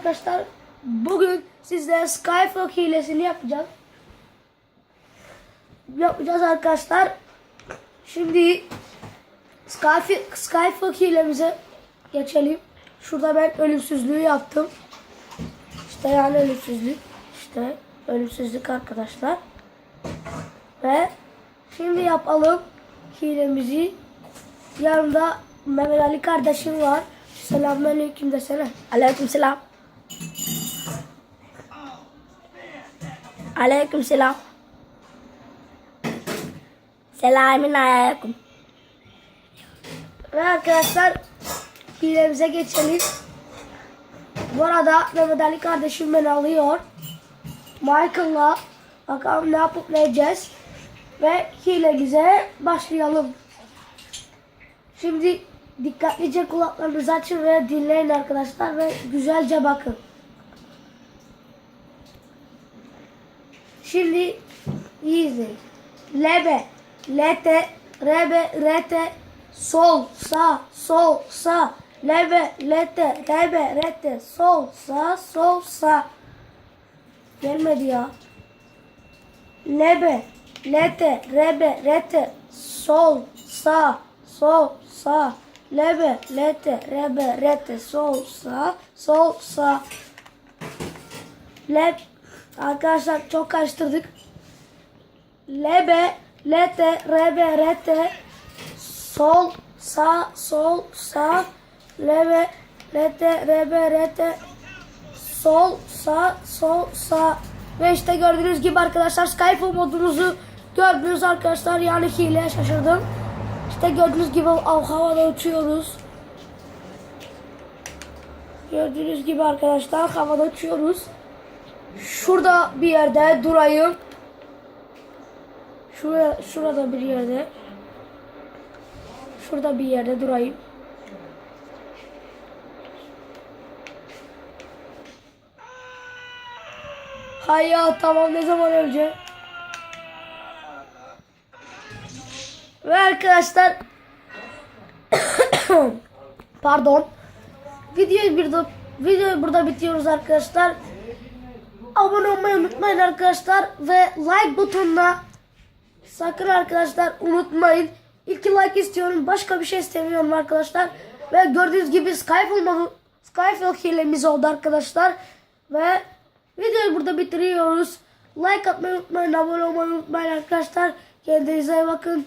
arkadaşlar bugün sizlere Skyfall hilesini yapacağız. Yapacağız arkadaşlar. Şimdi Skyfall hilemize geçelim. Şurada ben ölümsüzlüğü yaptım. İşte yani ölümsüzlük. İşte ölümsüzlük arkadaşlar. Ve şimdi yapalım hilemizi. Yanımda Mehmet Ali kardeşim var. Selamünaleyküm desene. Aleyküm selam. Aleyküm selam. Selamün aleyküm. Ve arkadaşlar hilemize geçelim. Bu arada Mehmet Ali kardeşim beni alıyor. Michael'la bakalım ne yapıp ne edeceğiz. Ve hilemize başlayalım. Şimdi dikkatlice kulaklarınızı açın ve dinleyin arkadaşlar ve güzelce bakın. Şimdi iyi izleyin. Lebe, lete, rebe, rete, sol, sağ, sol, sağ. Lebe, lete, rebe, rete, sol, sağ, sol, sağ. Gelmedi ya. Lebe, lete, rebe, rete, sol, sağ, sol, sağ. Lebe, lete, rebe, rete, sol, sağ, sol, sağ. Leb, arkadaşlar çok karıştırdık. Lebe, lete, rebe, rete, sol, sağ, sol, sağ. Lebe, lete, rebe, rete, sol, sağ, sol, sağ. Ve işte gördüğünüz gibi arkadaşlar Skype modunuzu gördünüz arkadaşlar. Yani hileye şaşırdım. İşte gördüğünüz gibi av- havada uçuyoruz. Gördüğünüz gibi arkadaşlar havada uçuyoruz. Şurada bir yerde durayım. Şuraya, şurada bir yerde. Şurada bir yerde durayım. Hay ya tamam ne zaman öleceğim? Ve arkadaşlar pardon videoyu burada videoyu burada bitiyoruz arkadaşlar. Abone olmayı unutmayın arkadaşlar ve like butonuna sakın arkadaşlar unutmayın. İki like istiyorum. Başka bir şey istemiyorum arkadaşlar. Ve gördüğünüz gibi olmadı. Skype hilemiz oldu arkadaşlar. Ve videoyu burada bitiriyoruz. Like atmayı unutmayın. Abone olmayı unutmayın arkadaşlar. Kendinize iyi bakın.